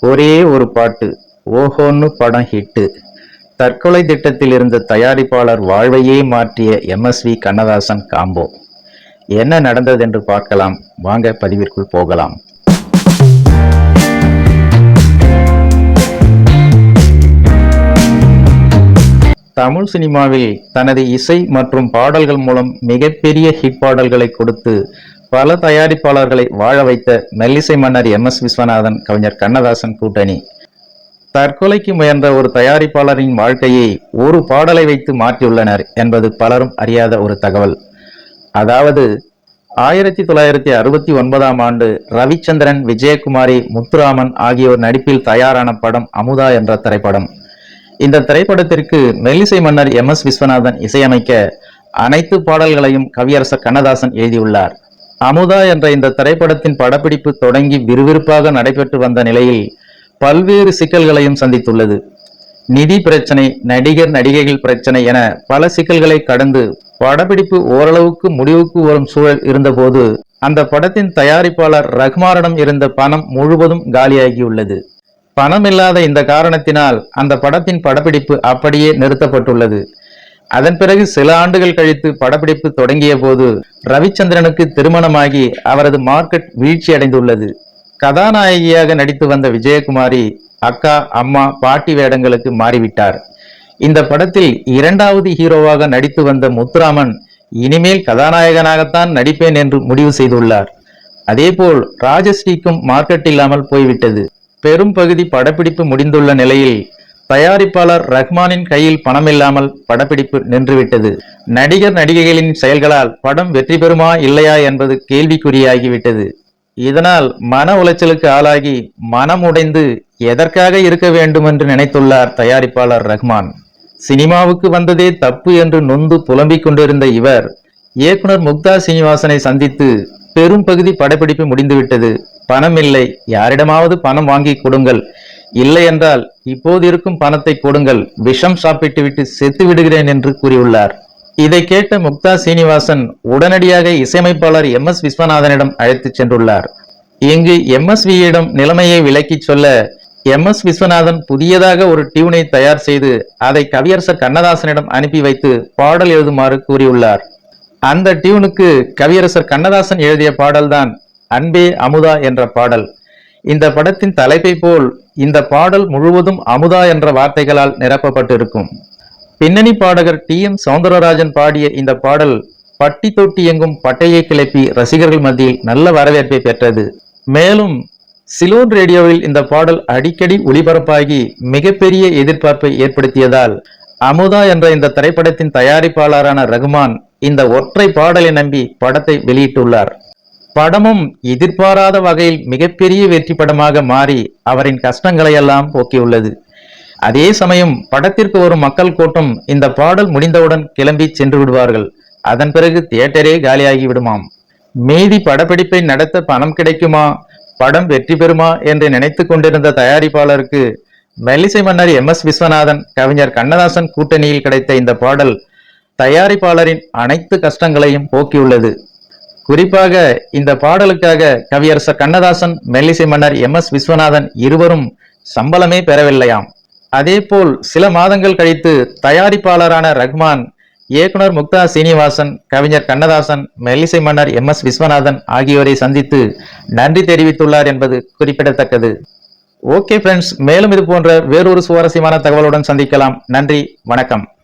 ஒரே ஒரு பாட்டு ஓஹோன்னு படம் ஹிட்டு. தற்கொலை திட்டத்தில் இருந்த தயாரிப்பாளர் வாழ்வையே மாற்றிய எம்எஸ்வி கண்ணதாசன் காம்போ. என்ன நடந்தது என்று பார்க்கலாம். வாங்க பதிவிற்குள் போகலாம். தமிழ் சினிமாவில் தனது இசை மற்றும் பாடல்கள் மூலம் மிகப்பெரிய ஹிட் பாடல்களை கொடுத்து பல தயாரிப்பாளர்களை வாழ வைத்த மெல்லிசை மன்னர் எம் எஸ் விஸ்வநாதன் கவிஞர் கண்ணதாசன் கூட்டணி. தற்கொலைக்கு முயன்ற ஒரு தயாரிப்பாளரின் வாழ்க்கையை ஒரு பாடலை வைத்து மாற்றியுள்ளனர் என்பது பலரும் அறியாத ஒரு தகவல். அதாவது ஆயிரத்தி தொள்ளாயிரத்தி அறுபத்தி ஒன்பதாம் ஆண்டு ரவிச்சந்திரன் விஜயகுமாரி முத்துராமன் ஆகியோர் நடிப்பில் தயாரான படம் அமுதா என்ற திரைப்படம். இந்த திரைப்படத்திற்கு மெல்லிசை மன்னர் எம் எஸ் விஸ்வநாதன் இசையமைக்க அனைத்து பாடல்களையும் கவியரசர் கண்ணதாசன் எழுதியுள்ளார். அமுதா என்ற இந்த திரைப்படத்தின் படப்பிடிப்பு தொடங்கி விறுவிறுப்பாக நடைபெற்று வந்த நிலையில் பல்வேறு சிக்கல்களையும் சந்தித்துள்ளது. நிதி பிரச்சனை நடிகர் நடிகைகள் பிரச்சனை என பல சிக்கல்களை கடந்து படப்பிடிப்பு ஓரளவுக்கு முடிவுக்கு வரும் சூழல் இருந்தபோது அந்த படத்தின் தயாரிப்பாளர் ரகுமாரிடம் இருந்த பணம் முழுவதும் காலியாகியுள்ளது. பணம் இல்லாத இந்த காரணத்தினால் அந்த படத்தின் படப்பிடிப்பு அப்படியே நிறுத்தப்பட்டுள்ளது. அதன் பிறகு சில ஆண்டுகள் கழித்து படப்பிடிப்பு தொடங்கிய போது ரவிச்சந்திரனுக்கு திருமணமாகி அவரது மார்க்கெட் வீழ்ச்சி அடைந்துள்ளது. கதாநாயகியாக நடித்து வந்த விஜயகுமாரி அக்கா அம்மா பாட்டி வேடங்களுக்கு மாறிவிட்டார். இந்த படத்தில் இரண்டாவது ஹீரோவாக நடித்து வந்த முத்துராமன் இனிமேல் கதாநாயகனாகத்தான் நடிப்பேன் என்று முடிவு செய்துள்ளார். அதேபோல் ராஜஸ்ரீக்கும் மார்க்கெட் இல்லாமல் போய்விட்டது. பெரும் பகுதி படப்பிடிப்பு முடிந்துள்ள நிலையில் தயாரிப்பாளர் ரஹ்மானின் கையில் பணமில்லாமல் படப்பிடிப்பு நின்றுவிட்டது. நடிகர் நடிகைகளின் செயல்களால் படம் வெற்றி பெறுமா இல்லையா என்பது கேள்விக்குறியாகிவிட்டது. இதனால் மன உளைச்சலுக்கு ஆளாகி மனம் உடைந்து எதற்காக இருக்க வேண்டும் என்று நினைத்துள்ளார் தயாரிப்பாளர் ரஹ்மான். சினிமாவுக்கு வந்ததே தப்பு என்று நொந்து புலம்பிக் கொண்டிருந்த இவர் இயக்குனர் முக்தா சீனிவாசனை சந்தித்து பெரும் பகுதி படப்பிடிப்பு முடிந்துவிட்டது. பணம் இல்லை. யாரிடமாவது பணம் வாங்கி கொடுங்கள். இல்லை என்றால் இப்போது இருக்கும் பணத்தை கொடுங்கள் விஷம் சாப்பிட்டுவிட்டு செத்து விடுகிறேன் என்று கூறியுள்ளார். இதை கேட்ட முக்தா சீனிவாசன் உடனடியாக இசையமைப்பாளர் எம் எஸ் விஸ்வநாதனிடம் அழைத்துச் சென்றுள்ளார். இங்கு எம் எஸ் வியிடம் நிலைமையை விளக்கிச் சொல்ல எம் எஸ் விஸ்வநாதன் புதியதாக ஒரு டியூனை தயார் செய்து அதை கவியரசர் கண்ணதாசனிடம் அனுப்பி வைத்து பாடல் எழுதுமாறு கூறியுள்ளார். அந்த டியூனுக்கு கவியரசர் கண்ணதாசன் எழுதிய பாடல்தான் அன்பே அமுதா என்ற பாடல். இந்த படத்தின் தலைப்பை போல் இந்த பாடல் முழுவதும் அமுதா என்ற வார்த்தைகளால் நிரப்பப்பட்டிருக்கும். பின்னணி பாடகர் டி எம் சவுந்தரராஜன் பாடிய இந்த பாடல் பட்டி தொட்டி எங்கும் பட்டையை கிளப்பி ரசிகர்கள் மத்தியில் நல்ல வரவேற்பை பெற்றது. மேலும் சிலோன் ரேடியோவில் இந்த பாடல் அடிக்கடி ஒளிபரப்பாகி மிகப்பெரிய எதிர்பார்ப்பை ஏற்படுத்தியதால் அமுதா என்ற இந்த திரைப்படத்தின் தயாரிப்பாளரான ரகுமான் இந்த ஒற்றை பாடலை நம்பி படத்தை வெளியிட்டுள்ளார். படமும் எதிர்பாராத வகையில் மிகப்பெரிய வெற்றி படமாக மாறி அவரின் கஷ்டங்களை எல்லாம் போக்கியுள்ளது. அதே சமயம் படத்திற்கு வரும் மக்கள் கூட்டம் இந்த பாடல் முடிந்தவுடன் கிளம்பி சென்று விடுவார்கள். அதன் பிறகு தியேட்டரே காலியாகி விடுமாம். மீதி படப்பிடிப்பை நடத்த பணம் கிடைக்குமா? படம் வெற்றி பெறுமா? என்று நினைத்து கொண்டிருந்த தயாரிப்பாளருக்கு மெல்லிசை மன்னர் எம். எஸ். விஸ்வநாதன் கவிஞர் கண்ணதாசன் கூட்டணியில் கிடைத்த இந்த பாடல் தயாரிப்பாளரின் அனைத்து கஷ்டங்களையும் போக்கியுள்ளது. குறிப்பாக இந்த பாடலுக்காக கவியரசர் கண்ணதாசன் மெல்லிசை மன்னர் எம். எஸ். விஸ்வநாதன் இருவரும் சம்பளமே பெறவில்லையாம். அதேபோல் சில மாதங்கள் கழித்து தயாரிப்பாளரான ரஹ்மான் இயக்குனர் முக்தா சீனிவாசன் கவிஞர் கண்ணதாசன் மெல்லிசை மன்னர் எம். எஸ். விஸ்வநாதன் ஆகியோரை சந்தித்து நன்றி தெரிவித்துள்ளார் என்பது குறிப்பிடத்தக்கது. ஓகே ஃப்ரெண்ட்ஸ் மேலும் இது போன்ற வேறொரு சுவாரஸ்யமான தகவலுடன் சந்திக்கலாம். நன்றி வணக்கம்.